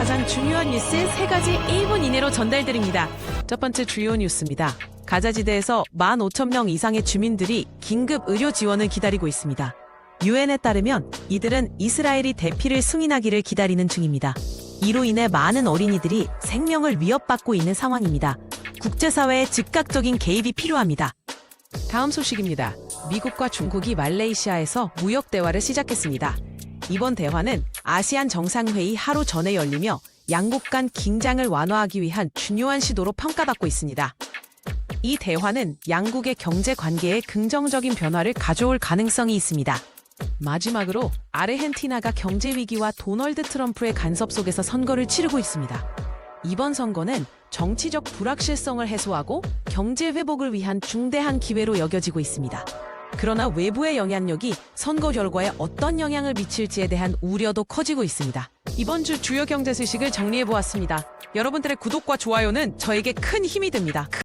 가장 중요한 뉴스 세 가지 1분 이내로 전달드립니다. 첫 번째 주요 뉴스입니다. 가자지대에서 15,000명 이상의 주민들이 긴급 의료 지원을 기다리고 있습니다. 유엔에 따르면 이들은 이스라엘이 대피를 승인하기를 기다리는 중입니다. 이로 인해 많은 어린이들이 생명을 위협받고 있는 상황입니다. 국제사회의 즉각적인 개입이 필요합니다. 다음 소식입니다. 미국과 중국이 말레이시아에서 무역 대화를 시작했습니다. 이번 대화는 아시안 정상회의 하루 전에 열리며 양국 간 긴장을 완화하기 위한 중요한 시도로 평가받고 있습니다. 이 대화는 양국의 경제 관계에 긍정적인 변화를 가져올 가능성이 있습니다. 마지막으로 아르헨티나가 경제 위기와 도널드 트럼프의 간섭 속에서 선거를 치르고 있습니다. 이번 선거는 정치적 불확실성을 해소하고 경제 회복을 위한 중대한 기회로 여겨지고 있습니다. 그러나 외부의 영향력이 선거 결과에 어떤 영향을 미칠지에 대한 우려도 커지고 있습니다. 이번 주 주요 경제 소식을 정리해 보았습니다. 여러분들의 구독과 좋아요는 저에게 큰 힘이 됩니다.